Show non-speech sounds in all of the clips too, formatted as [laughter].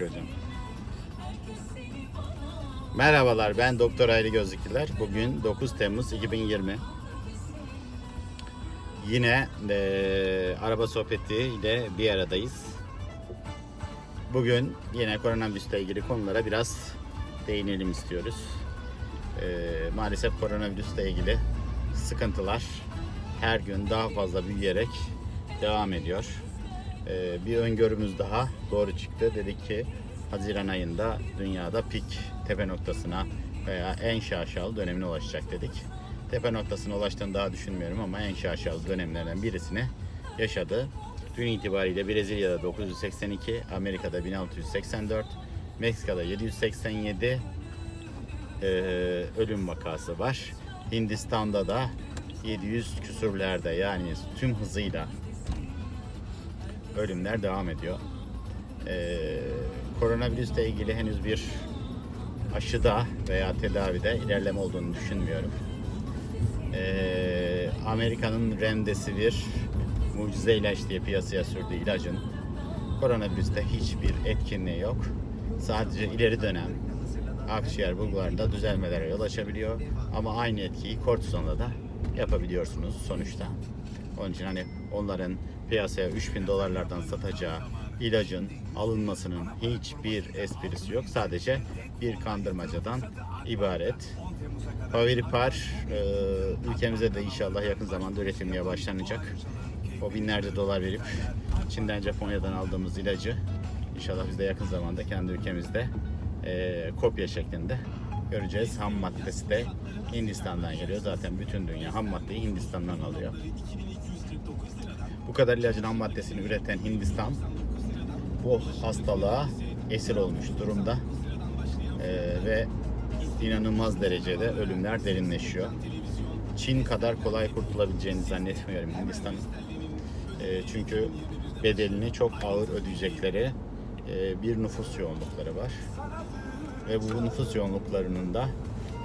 hocam. Merhabalar ben Doktor Ayrı Gözlükler. Bugün 9 Temmuz 2020. Yine eee, araba sohbeti ile bir aradayız. Bugün yine koronavirüsle ilgili konulara biraz değinelim istiyoruz. Eee, maalesef koronavirüsle ilgili sıkıntılar her gün daha fazla büyüyerek devam ediyor. Ee, bir öngörümüz daha doğru çıktı. Dedik ki Haziran ayında dünyada pik tepe noktasına veya en şaşalı dönemine ulaşacak dedik. Tepe noktasına ulaştığını daha düşünmüyorum ama en şaşalı dönemlerden birisini yaşadı. Dün itibariyle Brezilya'da 982, Amerika'da 1684, Meksika'da 787 e, ölüm vakası var. Hindistan'da da 700 küsürlerde yani tüm hızıyla ölümler devam ediyor. Ee, koronavirüsle ilgili henüz bir aşıda veya tedavide ilerleme olduğunu düşünmüyorum. Ee, Amerika'nın Remdesivir mucize ilaç diye piyasaya sürdüğü ilacın koronavirüste hiçbir etkinliği yok. Sadece ileri dönem akciğer bulgularında düzelmelere yol açabiliyor. Ama aynı etkiyi kortizonla da yapabiliyorsunuz sonuçta. Onun için hani onların piyasaya 3000 dolarlardan satacağı ilacın alınmasının hiçbir esprisi yok. Sadece bir kandırmacadan ibaret. Paviripar e, ülkemize de inşallah yakın zamanda üretilmeye başlanacak. O binlerce dolar verip Çin'den Japonya'dan aldığımız ilacı inşallah biz de yakın zamanda kendi ülkemizde e, kopya şeklinde göreceğiz. Ham maddesi de Hindistan'dan geliyor. Zaten bütün dünya ham maddeyi Hindistan'dan alıyor. Bu kadar ilacın ham maddesini üreten Hindistan bu hastalığa esir olmuş durumda. Ee, ve inanılmaz derecede ölümler derinleşiyor. Çin kadar kolay kurtulabileceğini zannetmiyorum Hindistan'ın. Ee, çünkü bedelini çok ağır ödeyecekleri e, bir nüfus yoğunlukları var. Ve bu nüfus yoğunluklarının da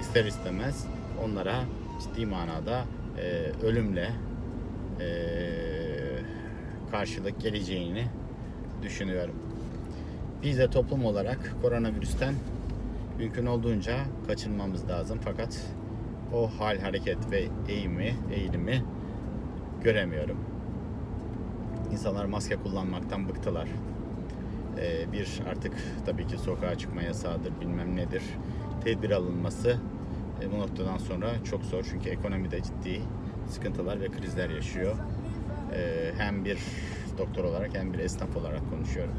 ister istemez onlara ciddi manada e, ölümle e, karşılık geleceğini düşünüyorum. Biz de toplum olarak koronavirüsten mümkün olduğunca kaçınmamız lazım. Fakat o hal, hareket ve eğimi, eğilimi göremiyorum. İnsanlar maske kullanmaktan bıktılar. Ee, bir artık tabii ki sokağa çıkma yasağıdır, bilmem nedir. Tedbir alınması e, bu noktadan sonra çok zor. Çünkü ekonomide ciddi sıkıntılar ve krizler yaşıyor. Ee, hem bir doktor olarak hem bir esnaf olarak konuşuyorum.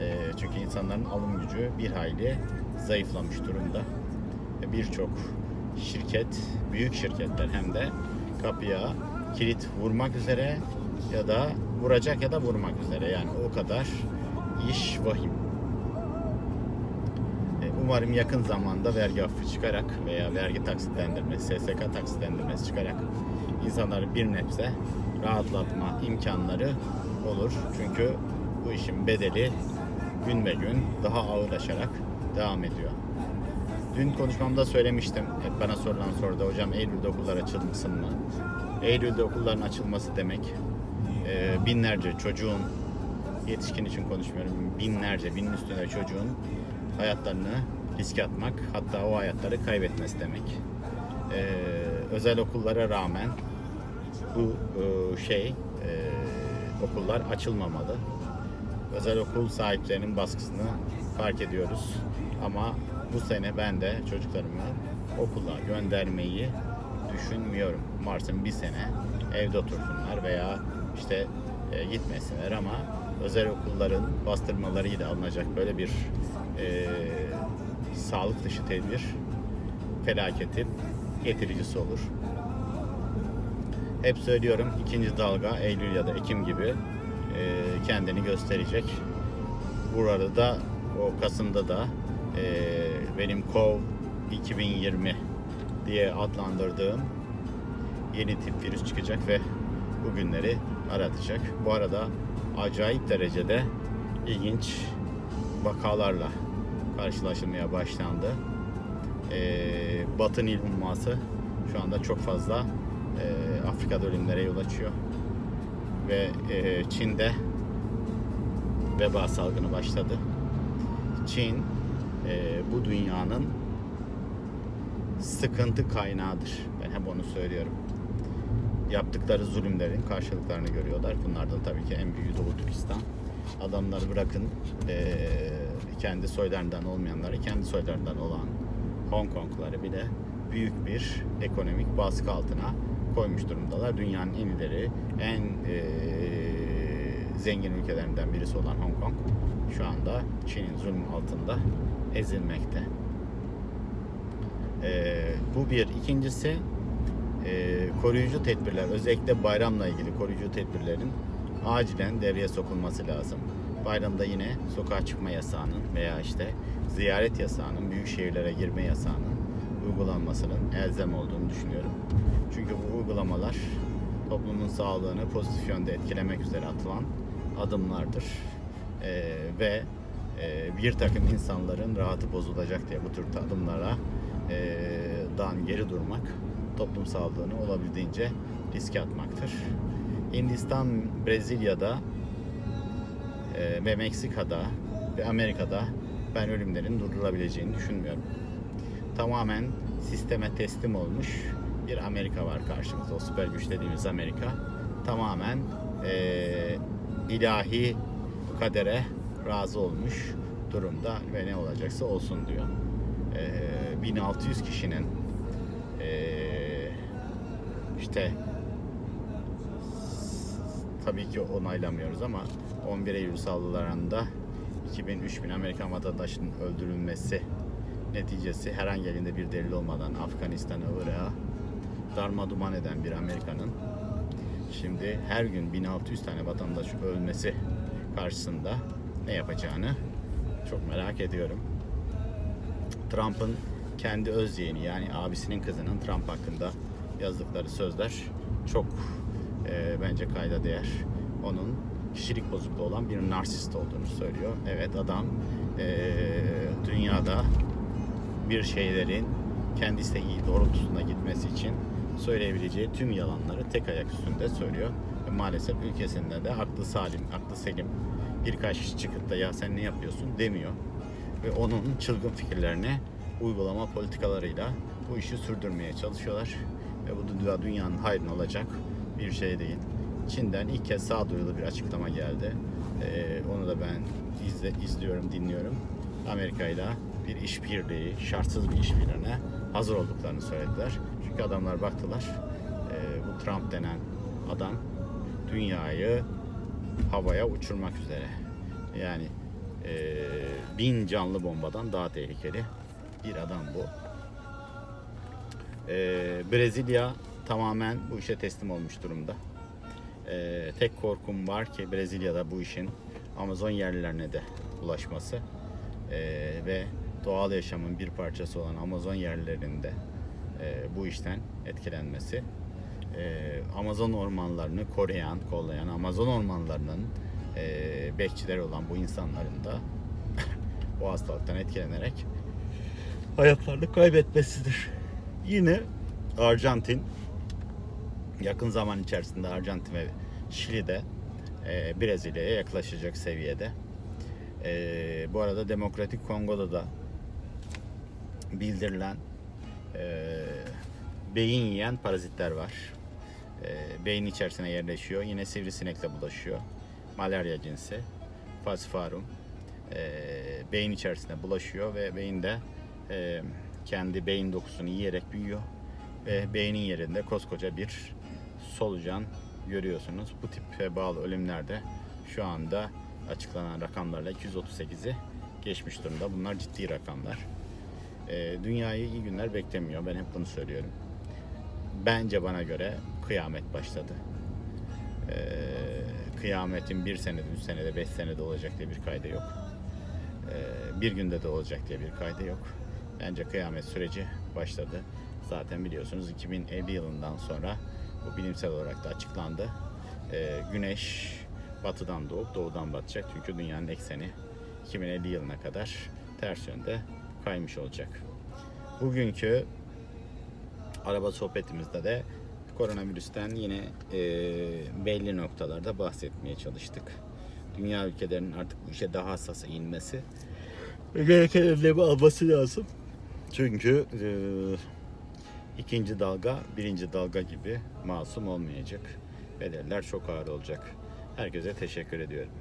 Ee, çünkü insanların alım gücü bir hayli zayıflamış durumda. Ve Birçok şirket, büyük şirketler hem de kapıya kilit vurmak üzere ya da vuracak ya da vurmak üzere. Yani o kadar iş vahim. E, Umarım yakın zamanda vergi affı çıkarak veya vergi taksitlendirmesi, SSK taksitlendirmesi çıkarak insanları bir nebze rahatlatma imkanları olur. Çünkü bu işin bedeli gün be gün daha ağırlaşarak devam ediyor. Dün konuşmamda söylemiştim. Hep bana sorulan soruda hocam Eylül'de okullar açılmasın mı? Eylül'de okulların açılması demek e, binlerce çocuğun yetişkin için konuşmuyorum. Binlerce, binin üstünde çocuğun hayatlarını riske atmak, hatta o hayatları kaybetmesi demek. Ee, özel okullara rağmen bu e, şey e, okullar açılmamalı. Özel okul sahiplerinin baskısını fark ediyoruz. Ama bu sene ben de çocuklarımı okula göndermeyi düşünmüyorum. Varsın bir sene evde otursunlar veya işte e, gitmesinler ama özel okulların bastırmalarıyla alınacak böyle bir e, sağlık dışı tedbir felaketin getiricisi olur. Hep söylüyorum ikinci dalga Eylül ya da Ekim gibi e, kendini gösterecek. Burada da o Kasım'da da e, benim COV 2020 diye adlandırdığım yeni tip virüs çıkacak ve bu günleri aratacak. Bu arada acayip derecede ilginç vakalarla karşılaşılmaya başlandı. Ee, Batı Nil humması şu anda çok fazla e, Afrika'da ölümlere yol açıyor. Ve e, Çin'de veba salgını başladı. Çin e, bu dünyanın sıkıntı kaynağıdır. Ben hep onu söylüyorum. Yaptıkları zulümlerin karşılıklarını görüyorlar. Bunlardan tabii ki en büyüğü Doğu Türkistan. Adamları bırakın e, kendi soylarından olmayanları, kendi soylarından olan Hong Kongları bile büyük bir ekonomik baskı altına koymuş durumdalar. Dünyanın en ileri, en e, zengin ülkelerinden birisi olan Hong Kong şu anda Çin'in zulmü altında ezilmekte. E, bu bir. İkincisi e, koruyucu tedbirler, özellikle bayramla ilgili koruyucu tedbirlerin acilen devreye sokulması lazım. Bayramda yine sokağa çıkma yasağının veya işte ziyaret yasağının, büyük şehirlere girme yasağının uygulanmasının elzem olduğunu düşünüyorum. Çünkü bu uygulamalar toplumun sağlığını pozitif yönde etkilemek üzere atılan adımlardır. Ee, ve e, bir takım insanların rahatı bozulacak diye bu tür adımlara e, dan geri durmak toplum sağlığını olabildiğince riske atmaktır. Hindistan, Brezilya'da e, ve Meksika'da ve Amerika'da ben ölümlerin durdurulabileceğini düşünmüyorum. Tamamen sisteme teslim olmuş bir Amerika var karşımızda. O süper güç dediğimiz Amerika tamamen e, ilahi kadere razı olmuş durumda ve ne olacaksa olsun diyor. E, 1600 kişinin e, işte tabii ki onaylamıyoruz ama 11 Eylül saldırılarında 2000-3000 Amerikan vatandaşının öldürülmesi neticesi herhangi elinde bir delil olmadan Afganistan'a, Irak'a darma duman eden bir Amerika'nın şimdi her gün 1600 tane vatandaş ölmesi karşısında ne yapacağını çok merak ediyorum. Trump'ın kendi öz yeğeni yani abisinin kızının Trump hakkında yazdıkları sözler çok e, bence kayda değer. Onun kişilik bozukluğu olan bir narsist olduğunu söylüyor. Evet adam e, dünyada bir şeylerin kendi isteği doğrultusunda gitmesi için söyleyebileceği tüm yalanları tek ayak üstünde söylüyor. Ve maalesef ülkesinde de aklı salim, aklı selim birkaç çıkıp da ya sen ne yapıyorsun demiyor. Ve onun çılgın fikirlerini uygulama politikalarıyla bu işi sürdürmeye çalışıyorlar. Ve bu da dünyanın hayrına olacak bir şey değil. Çin'den ilk kez sağduyulu bir açıklama geldi. Ee, onu da ben izle, izliyorum, dinliyorum. Amerika ile bir işbirliği, şartsız bir işbirliğine hazır olduklarını söylediler. Çünkü adamlar baktılar, e, bu Trump denen adam dünyayı havaya uçurmak üzere. Yani e, bin canlı bombadan daha tehlikeli bir adam bu. E, Brezilya tamamen bu işe teslim olmuş durumda. E, tek korkum var ki Brezilya'da bu işin Amazon yerlilerine de ulaşması e, ve doğal yaşamın bir parçası olan Amazon yerlilerinde e, bu işten etkilenmesi. E, Amazon ormanlarını koruyan, kollayan, Amazon ormanlarının e, bekçileri olan bu insanların da [laughs] bu hastalıktan etkilenerek hayatlarını kaybetmesidir. Yine Arjantin yakın zaman içerisinde Arjantin ve Şili'de e, Brezilya'ya yaklaşacak seviyede. E, bu arada Demokratik Kongo'da da bildirilen e, beyin yiyen parazitler var. E, beyin içerisine yerleşiyor. Yine sivrisinekle bulaşıyor. Malarya cinsi. Falciparum. E, beyin içerisine bulaşıyor ve beyinde e, kendi beyin dokusunu yiyerek büyüyor. Ve beynin yerinde koskoca bir solucan görüyorsunuz. Bu tipe bağlı ölümlerde şu anda açıklanan rakamlarla 238'i geçmiş durumda. Bunlar ciddi rakamlar. E, dünyayı iyi günler beklemiyor. Ben hep bunu söylüyorum. Bence bana göre kıyamet başladı. E, kıyametin bir senede, üç senede, beş senede olacak diye bir kaydı yok. E, bir günde de olacak diye bir kaydı yok. Bence kıyamet süreci başladı. Zaten biliyorsunuz 2050 yılından sonra bu bilimsel olarak da açıklandı. E, güneş batıdan doğup doğudan batacak. Çünkü dünyanın ekseni 2050 yılına kadar ters yönde kaymış olacak. Bugünkü araba sohbetimizde de koronavirüsten yine e, belli noktalarda bahsetmeye çalıştık. Dünya ülkelerinin artık bu işe daha hassas eğilmesi gereken önlemi alması lazım. Çünkü e, ikinci dalga birinci dalga gibi masum olmayacak. Bedeller çok ağır olacak. Herkese teşekkür ediyorum.